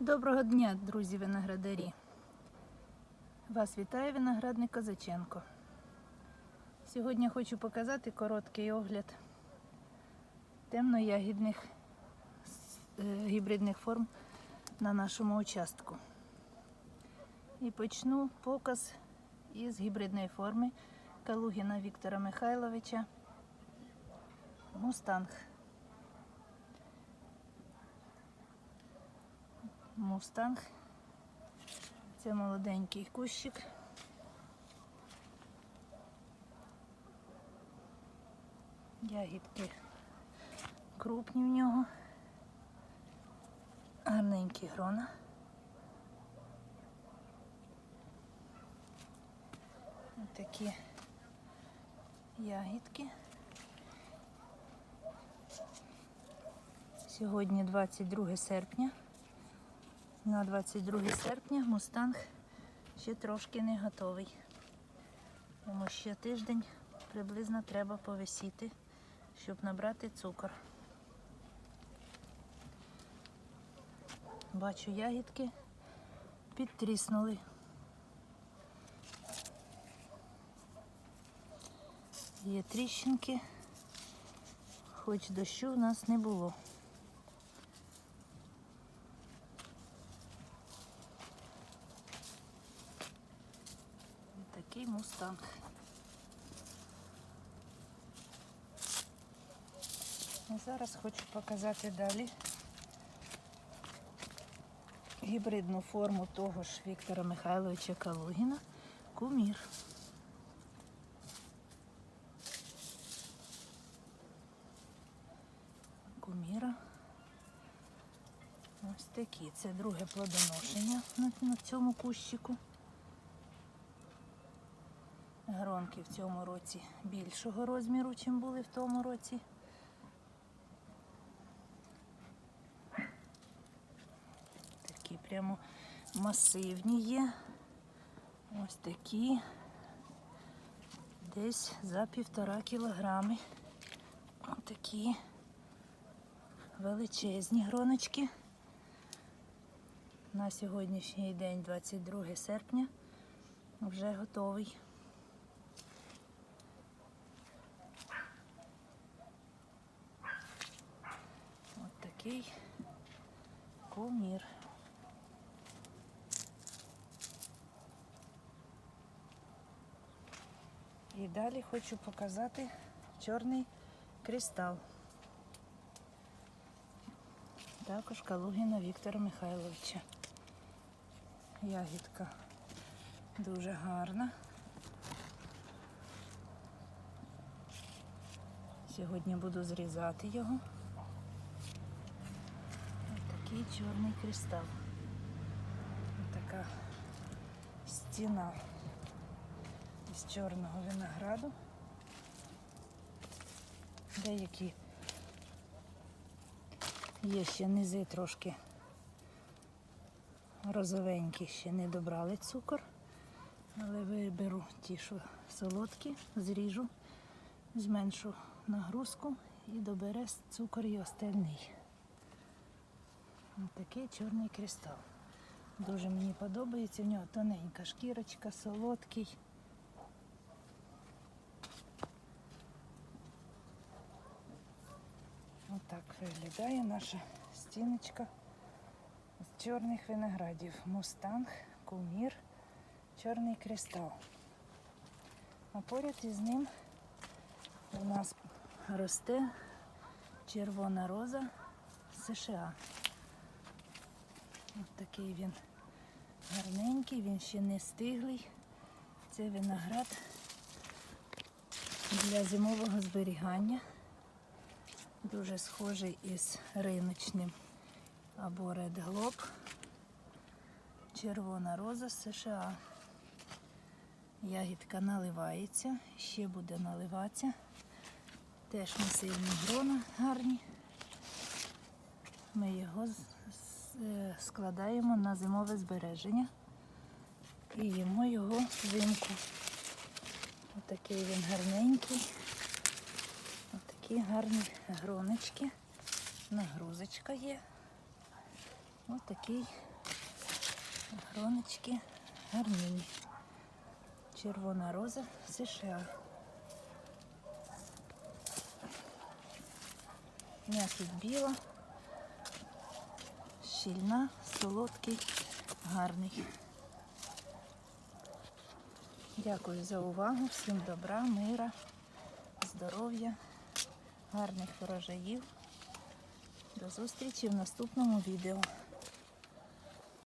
Доброго дня, друзі виноградарі! Вас вітає виноградник Козаченко. Сьогодні хочу показати короткий огляд темноягідних е, гібридних форм на нашому участку. І почну показ із гібридної форми Калугіна Віктора Михайловича Мустанг. Мустанг. Це молоденький кущик. Ягідки крупні в нього. Гарненькі грона. Ось такі ягідки. Сьогодні 22 серпня. На 22 серпня мустанг ще трошки не готовий. Тому ще тиждень приблизно треба повисіти, щоб набрати цукор. Бачу ягідки підтріснули. Є тріщинки, хоч дощу в нас не було. Такий мустанг. Зараз хочу показати далі гібридну форму того ж Віктора Михайловича Калугіна кумір. Куміра. Ось такі. Це друге плодоношення на цьому кущику. Гронки в цьому році більшого розміру, ніж були в тому році. Такі прямо масивні є. Ось такі. Десь за півтора кілограми. Ось такі величезні гроночки. На сьогоднішній день, 22 серпня, вже готовий. От такий кумір. Далі хочу показати чорний кристал. Також Калугіна Віктора Михайловича. Ягідка дуже гарна. Сьогодні буду зрізати його. Ось такий чорний кристал. Ось така стіна із чорного винограду. Деякі є ще низи трошки розовенькі, ще не добрали цукор, але виберу ті, що солодкі, зріжу, зменшу нагрузку і добере цукор і остальний. Такий чорний кристал. Дуже мені подобається. В нього тоненька шкірочка, солодкий. Отак виглядає наша стіночка з чорних виноградів. Мустанг, кумір, чорний кристал. А поряд із ним у нас росте червона роза США. Ось такий він гарненький, він ще не стиглий. Це виноград для зимового зберігання. Дуже схожий із риночним або Red Globe. Червона роза з США. Ягідка наливається, ще буде наливатися. Теж масивні грона гарні. Ми його е, складаємо на зимове збереження і їмо його взимку. Отакий він гарненький. Отакі гарні гроночки. Нагрузочка є. Ось такий гроночки гарнінні. Червона роза США. М'якість біла, щільна, солодкий, гарний. Дякую за увагу, всім добра, мира, здоров'я, гарних врожаїв. До зустрічі в наступному відео.